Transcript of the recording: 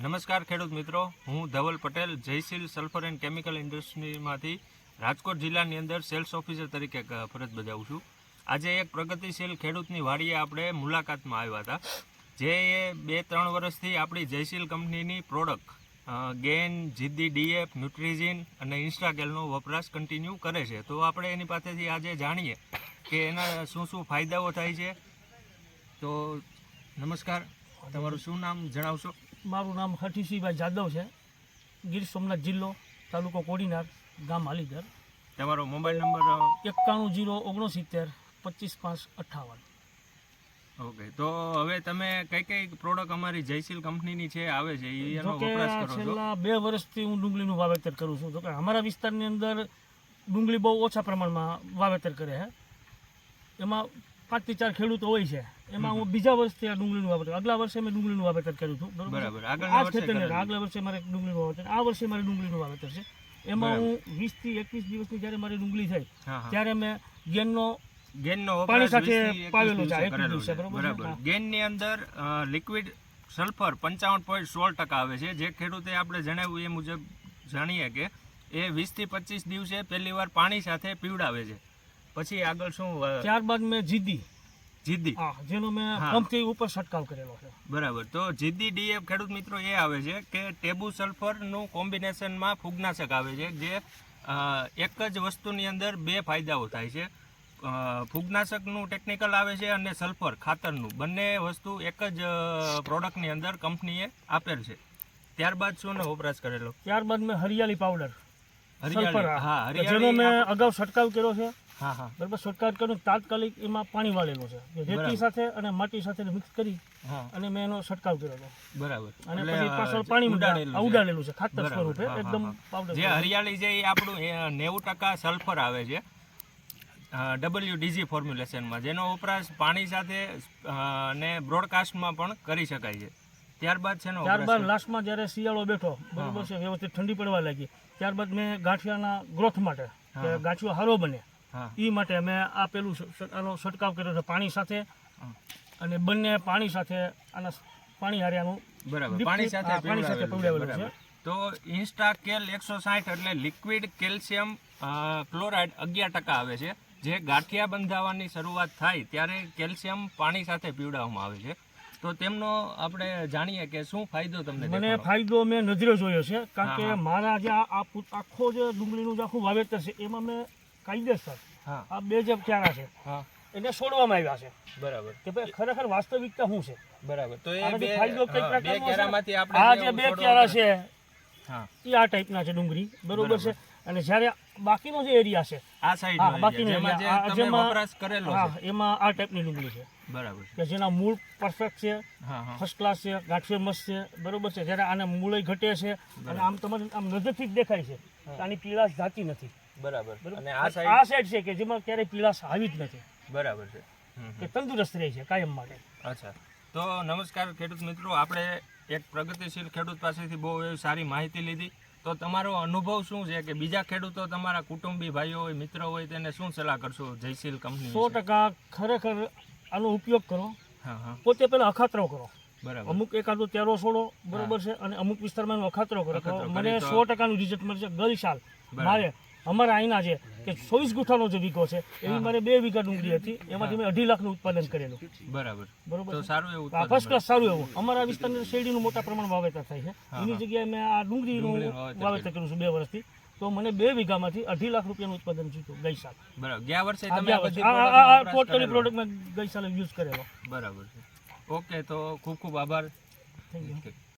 નમસ્કાર ખેડૂત મિત્રો, હું Dhaval Patel, Jayshil sulphur and chemical ઇન્ડસ્ટ્રીમાંથી Rajkot જિલ્લાની અંદર સેલ્સ ઓફિસર તરીકે ફરજ બજાવું છું. આજે એક પ્રગતિશીલ ખેડૂતની વાડીએ આપણે મુલાકાતમાં આવ્યા હતા, જે બે ત્રણ વર્ષથી આપણી જયશીલ કંપનીની product Gain, Jiddi, DF Nutrizin અને ઇન્સ્ટાગેલનો વપરાશ કન્ટિન્યુ કરે છે. તો આપણે એની પાસેથી આજે જાણીએ કે એના શું શું ફાયદાઓ થાય છે. તો નમસ્કાર, તમારું શું નામ જણાવશો? મારું નામ હઠીસિંહભાઈ જાદવ છે. ગીર સોમનાથ જિલ્લો તાલુકો કોડીનાર ગામ હાલીદર. તમારો મોબાઈલ નંબર એકાણું જીરો ઓગણસિત્તેર પચીસ પાંચ અઠ્ઠાવન ઓકે તો હવે તમે કઈ કઈ પ્રોડક્ટ અમારી જયશીલ કંપનીની છે આવે છે એનો વપરાશ કરો છો? છેલ્લા બે વર્ષથી હું ડુંગળીનું વાવેતર કરું છું. તો કે અમારા વિસ્તારની અંદર ડુંગળી બહુ ઓછા પ્રમાણમાં વાવેતર કરે છે. એમાં પાંચથી ચાર ખેડૂતો હોય છે. એમાં હું બીજા વર્ષથી આ ડુંગળીનું વાવેતર આગલા વર્ષે મેં ડુંગળીનું વાવેતર કર્યું હતું. બરાબર? આ ખેતરને આગલા વર્ષે મારે ડુંગળીનું વાવેતર આ વર્ષે મારે ડુંગળીનું વાવેતર છે. એમાં હું વીસથી એકવીસ દિવસની જ્યારે મારી ડુંગળી થઈ ત્યારે મેં ગેનનો ગેનનો પાણી સાથે 20 થી 21 પાવેલો છે, એકવીસ દિવસે. બરોબર. ગેનની અંદર લિક્વિડ સલ્ફર પંચાવન પોઈન્ટ સોળ ટકા આવે છે. જે ખેડૂતે આપણે જણાવ્યું એ મુજબ જાણીએ કે એ વીસથી પચીસ દિવસે પહેલીવાર પાણી સાથે પીવડાવે છે. પછી આગળ શું ત્યારબાદ મેં જીદી. જીદી? જેનો મેં પંપથી ઉપર છંટકાવ કરેલો છે. બરાબર. તો જીદી ડીએફ ખેડૂત મિત્રો એ આવે છે કે ટેબુ સલ્ફરનું કોમ્બિનેશનમાં ફૂગનાશક આવે છે જે એક જ વસ્તુની અંદર બે ફાયદાઓ થાય છે. ફૂગનાશકનું ટેકનિકલ આવે છે અને સલ્ફર ખાતરનું. બંને વસ્તુ એક જ પ્રોડક્ટની અંદર કંપનીએ આપેલ છે. ત્યારબાદ શું વપરાશ કરેલો? ત્યારબાદ મેં હરિયાળી પાવડર. હરિયાળી. હા હરિયાળી મેં અગાઉ છંટકાવ કર્યો છે. હા હા. બરાબર શોર્ટકટ કરું તાત્કાલિક એમાં પાણી વાળેલું છે. રેતી સાથે અને માટી સાથે મિક્સ કરી અને મેં એનો છંટકાવ કર્યો હતો. બરાબર. અને પછી પાછળ પાણી ઉડાડેલું છે. ઉડાડેલું છે ખાતર સ્વરૂપે એકદમ પાવડર જે હરિયાળી છે એ આપણું નેવું ટકા સલ્ફર આવે છે ડબલ્યુ ડીજી ફોર્મ્યુલેશનમાં જેનો વપરાશ પાણી સાથે અને બ્રોડકાસ્ટમાં પણ કરી શકાય છે. ત્યારબાદ છે ને ત્યારબાદ લાસ્ટમાં જ્યારે શિયાળો બેઠો બરોબર છે વ્યવસ્થિત ઠંડી પડવા લાગી. ત્યારબાદ મેં ગાંઠિયાના ગ્રોથ માટે ગાંઠિયો હારો બને. એ માટે અમે આ પેલું આનો છંટકાવ કર્યો છે પાણી સાથે. અને બંને પાણી સાથે આના પાણી હાર્યાનું બરાબર. પાણી સાથે પાણી સાથે પીવડાવેલું છે, તો ઇન્સ્ટા કેલ એકસો સાઠ એટલે લિક્વિડ કેલ્શિયમ ક્લોરાઇડ અગિયાર ટકા આવે છે. જે ગાંઠિયા બંધાવવાની શરૂઆત થાય ત્યારે કેલ્શિયમ પાણી સાથે પીવડાવવામાં આવે છે. તો તેમનો આપણે જાણીએ કે શું ફાયદો તમને મને ફાયદો મેં નજરે જોયો છે કારણ કે. મારા જે આ આખો જે ડુંગળીનું જે આખું વાવેતર છે એમાં મેં કાયદેસર. આ બે જે ક્યારા છે? એને છોડવામાં આવ્યા છે. બરાબર. કે ભાઈ ખરેખર વાસ્તવિકતા શું છે? બરાબર. તો એ બે ફાયદો કઈ હા, બે પ્રકારનો છે? કેરામાંથી આપણે આ જે બે ક્યારા છે હા. એ આ ટાઈપના છે ડુંગળી. બરોબર છે? અને જ્યારે બાકીનો જે એરિયા છે આ સાઈડ બાકીનો તમે જેમાં- વપરાશ કરેલો હા છે. એમાં આ ટાઈપની ડુંગળી છે. બરાબર કે જેના મૂળ પરફેક્ટ છે હા હા. ફર્સ્ટ ક્લાસ છે ગાંઠિયો મસ્ત છે બરોબર છે? જ્યારે આને મૂળય ઘટે છે અને આમ તમને આમ નજરથી જ દેખાય છે આની પીળાશ જાતી નથી. બરાબર. અને આ આ સાઈડ સાઈડ છે કે જેમાં ક્યારેય પીળાશ આવી જ નથી. બરાબર છે. કે તંદુરસ્ત રહે છે કાયમ માટે. અચ્છા. તો નમસ્કાર ખેડૂત મિત્રો આપણે એક પ્રગતિશીલ ખેડૂત પાસેથી બહુ એવી સારી માહિતી લીધી. તો તમારો અનુભવ શું છે કે બીજા ખેડૂતો તમારા કુટુંબી ભાઈઓ હોય મિત્રો હોય તેને શું સલાહ કરશો જયશીલ કંપની સો ટકા ખરેખર આનો ઉપયોગ કરો. પોતે પેલા અખાતરો કરો. બરાબર. અમુક એકાદો તેરો છોડો બરોબર છે અને અમુક વિસ્તારમાં અખાતરો કરો. મને સો ટકાનું રિઝલ્ટ મળશે ગઈ સાલ. મારે અમારા અહીંના છે કે ચોવીસ ગુઠાનો જે વીઘો છે એવી મારે બે વીઘા ડુંગળી હતી એમાંથી મેં અઢી લાખનું ઉત્પાદન કરેલું. બરાબર. બરોબર સારું એવું ફર્સ્ટ ક્લાસ સારું એવું. અમારા વિસ્તારની શેરડીનું મોટા પ્રમાણમાં વાવેતર થાય છે. એની જગ્યાએ મેં આ ડુંગળીનું વાવેતર કર્યું. છું બે વર્ષથી. તો મને બે વીઘામાંથી અઢી લાખ રૂપિયાનું ઉત્પાદન જીત્યું ગઈ સાલ. બરાબર. ગયા વર્ષે તમે ટોટલી પ્રોડક્ટ મેં ગઈ સાલે યુઝ કરેલો. બરાબર ઓકે તો ખૂબ ખૂબ આભાર. Thank you